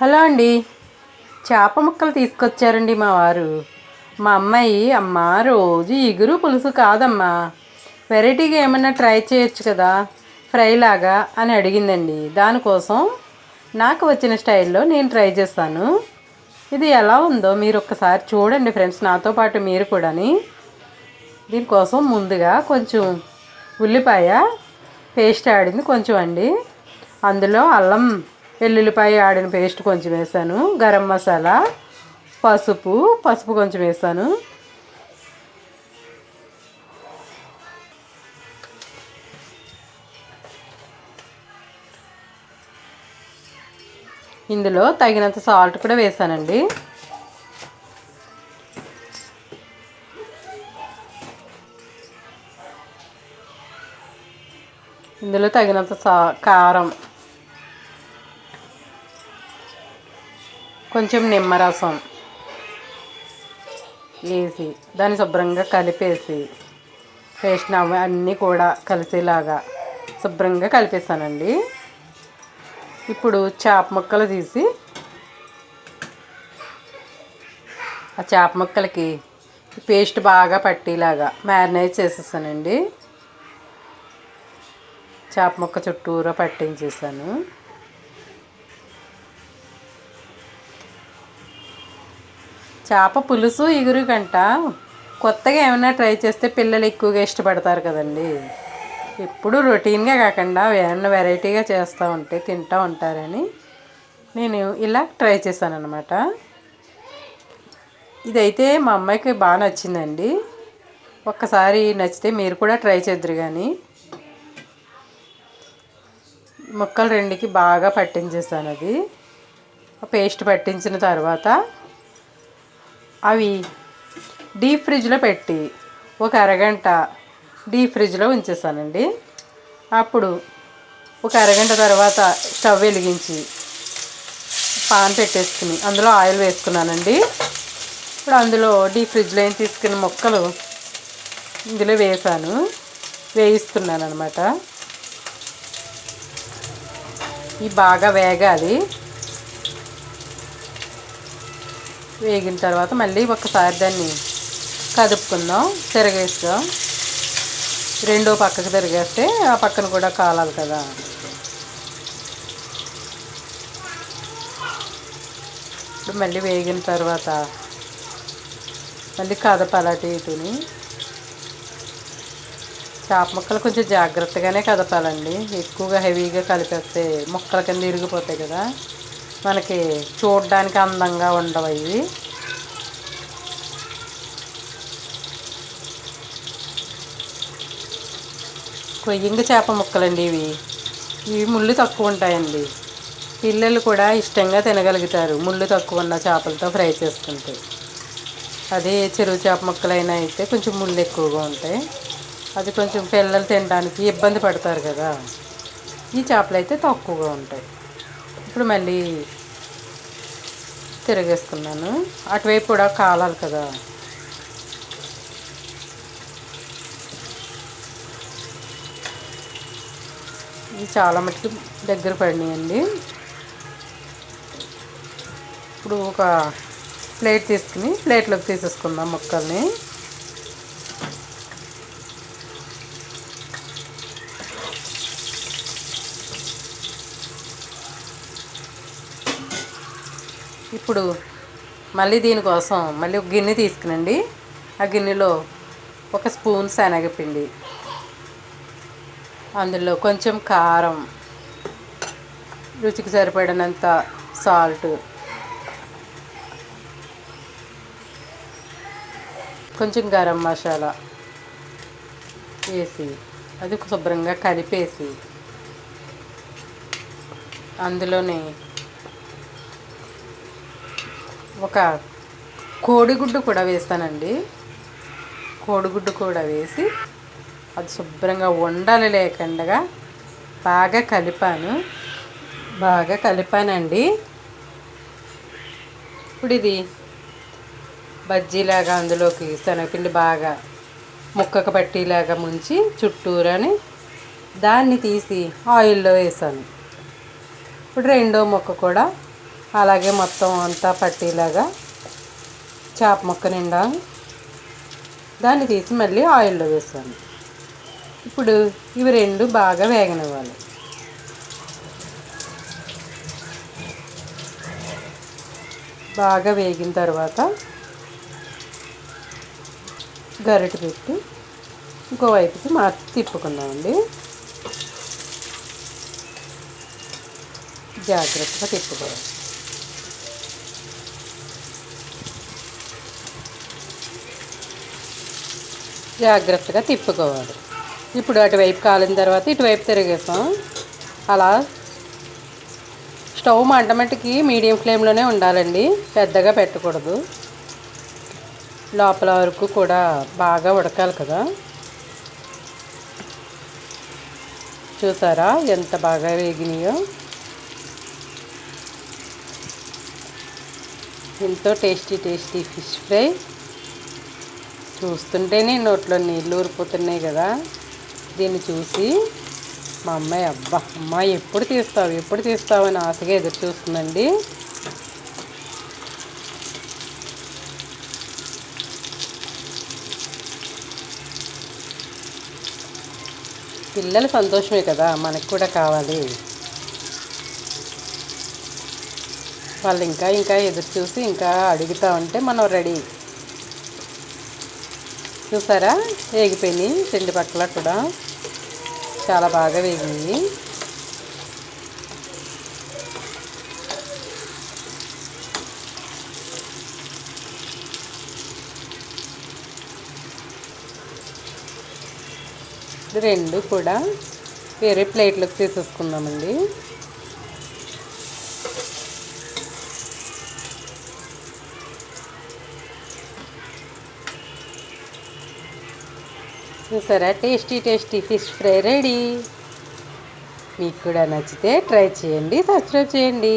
Hello అండి. చేప ముక్కలు తీసుకొచ్చారండి మా వారు. మా అమ్మాయి అమ్మ రోజు ఇగురు పులుసు కాదమ్మా. వెరైటీగా ఏమన్నా ట్రై చేయొచ్చు కదా ఫ్రై లాగా అని అడిగిందండి. దానికోసం నాకు వచ్చిన స్టైల్లో నేను ట్రై చేస్తాను. ఇది ఎలా ఉందో మీరు ఒక్కసారి చూడండి ఫ్రెండ్స్ నాతో పాటు మీరు కూడాని. దీనికోసం ముందుగా కొంచెం ఉల్లిపాయ పేస్ట్ ఆడింది కొంచెం అండి. అందులో అల్లం వెల్లుల్లిపాయ ఆడిన పేస్ట్ కొంచెం వేసాను. గరం మసాలా పసుపు పసుపు కొంచెం వేసాను. ఇందులో తగినంత సాల్ట్ కూడా వేసానండి. ఇందులో తగినంత సా కారం కొంచెం నిమ్మరసం. వేసి దాన్ని శుభ్రంగా కలిపేసి పేస్ట్ అన్నీ కూడా కలిసేలాగా శుభ్రంగా కలిపేసానండి ఇప్పుడు చేప ముక్కలు తీసి ఆ చేప ముక్కలకి పేస్ట్ బాగా పట్టేలాగా మ్యారినేట్ చేసేసానండి చేప ముక్క చుట్టూరా పట్టించేసాను. చేప పులుసు ఇగురు కంట కొత్తగా ఏమైనా ట్రై చేస్తే పిల్లలు ఎక్కువగా ఇష్టపడతారు కదండి. ఎప్పుడు రొటీన్గా కాకుండా ఏమన్నా వెరైటీగా చేస్తూ ఉంటే తింటూ ఉంటారని నేను ఇలా ట్రై చేశాను అనమాట ఇదైతే మా అమ్మాయికి బాగా నచ్చిందండి. ఒక్కసారి నచ్చితే మీరు కూడా ట్రై చేద్దరు కానీ ముక్కలు రెండుకి బాగా పట్టించేసాను అది పేస్ట్ పట్టించిన తర్వాత అవి డీప్ ఫ్రిడ్జ్లో పెట్టి ఒక అరగంట డీప్ ఫ్రిడ్జ్లో ఉంచేసానండి. అప్పుడు ఒక అరగంట తర్వాత స్టవ్ వెలిగించి పాన్ పెట్టేసుకుని అందులో ఆయిల్ వేసుకున్నానండి. ఇప్పుడు అందులో డీప్ ఫ్రిడ్జ్లో ఏం తీసుకున్న ముక్కలు ఇందులో వేసాను. వేయిస్తున్నాను అనమాట ఇవి బాగా వేగాలి. వేగిన తర్వాత మళ్ళీ ఒకసారి దాన్ని కదుపుకుందాం తిరగేస్తాం. రెండో పక్కకు తిరిగేస్తే ఆ పక్కన కూడా కాలాలి కదా. ఇప్పుడు మళ్ళీ వేగిన తర్వాత మళ్ళీ కదపాలి అటు ఇటుని చేప ముక్కలు కొంచెం జాగ్రత్తగానే కదపాలండి. ఎక్కువగా హెవీగా కలిపేస్తే ముక్కల కింద ఇరిగిపోతాయి కదా. మనకి చూడడానికి అందంగా ఉండవు ఇవి. కొయ్యింగ చేప ముక్కలండి ఇవి. ఇవి ముళ్ళు తక్కువ ఉంటాయండి. పిల్లలు కూడా ఇష్టంగా తినగలుగుతారు. ముళ్ళు తక్కువ ఉన్న చేపలతో ఫ్రై చేసుకుంటే. అదే చెరువు చేప ముక్కలైనా అయితే కొంచెం ముళ్ళు ఎక్కువగా ఉంటాయి. అది కొంచెం పిల్లలు తినడానికి ఇబ్బంది పడతారు కదా. ఈ చేపలు అయితే తక్కువగా ఉంటాయి. ఇప్పుడు మళ్ళీ తిరిగేసుకున్నాను అటువైపు కూడా కాలాలి కదా. ఇవి చాలా మటుకు దగ్గర పడినాయండి. ఇప్పుడు ఒక ప్లేట్ తీసుకుని ప్లేట్లోకి తీసేసుకుందాం ముక్కల్ని. ఇప్పుడు మళ్ళీ దీనికోసం మళ్ళీ ఒక గిన్నె తీసుకునండి. ఆ గిన్నెలో ఒక స్పూన్ శనగపిండి. అందులో కొంచెం కారం రుచికి సరిపడినంత సాల్ట్ కొంచెం గరం మసాలా వేసి అది శుభ్రంగా కలిపేసి అందులోనే ఒక కోడిగుడ్డు కూడా వేస్తానండి. కోడిగుడ్డు కూడా వేసి అది శుభ్రంగా ఉండాలి లేకుండా బాగా కలిపాను. బాగా కలిపానండి. ఇప్పుడు ఇది బజ్జీలాగా అందులోకి శనగపిండి బాగా ముక్కకు పట్టిలాగా ముంచి చుట్టూరని దాన్ని తీసి ఆయిల్లో వేసాను. ఇప్పుడు రెండో ముక్క కూడా అలాగే మొత్తం అంతా పట్టేలాగా చేప ముక్క నిండా దాన్ని తీసి మళ్ళీ ఆయిల్లో వేసాను. ఇప్పుడు ఇవి రెండు బాగా వేగనివ్వాలి. బాగా వేగిన తర్వాత గరిటె పెట్టి ఇంకో వైపుకి మార్చి తిప్పుకుందామండి. జాగ్రత్తగా తిప్పుకోవాలి. జాగ్రత్తగా తిప్పుకోవాలి. ఇప్పుడు అటువైపు కాలిన తర్వాత ఇటువైపు తిరిగేసాం అలా స్టవ్ మంటమట్టుకి మీడియం ఫ్లేమ్లోనే ఉండాలండి. పెద్దగా పెట్టకూడదు. లోపల వరకు కూడా బాగా ఉడకాలి కదా. చూసారా ఎంత బాగా వేగినాయో? ఎంతో టేస్టీ టేస్టీ ఫిష్ ఫ్రై. చూస్తుంటేనే నోట్లో నీళ్ళు ఊరిపోతున్నాయి కదా. దీన్ని చూసి మా అమ్మాయి అబ్బా అమ్మాయి ఎప్పుడు తీస్తావు ఎప్పుడు తీస్తావు అని ఆశగా ఎదురు చూస్తుందండి. పిల్లల సంతోషమే కదా మనకు కూడా కావాలి. వాళ్ళు ఇంకా ఇంకా ఎదురు చూసి ఇంకా అడుగుతా ఉంటే మనం రెడీ. చూసారా? వేగిపోయినాయి రెండు పక్కల కూడా. చాలా బాగా వేగినాయి. రెండు కూడా వేరే ప్లేట్లోకి తీసేసుకుందామండి. చూసారా? Tasty tasty fish fry ready మీకు కూడా నచ్చితే ట్రై చేయండి సబ్స్క్రైబ్ చేయండి.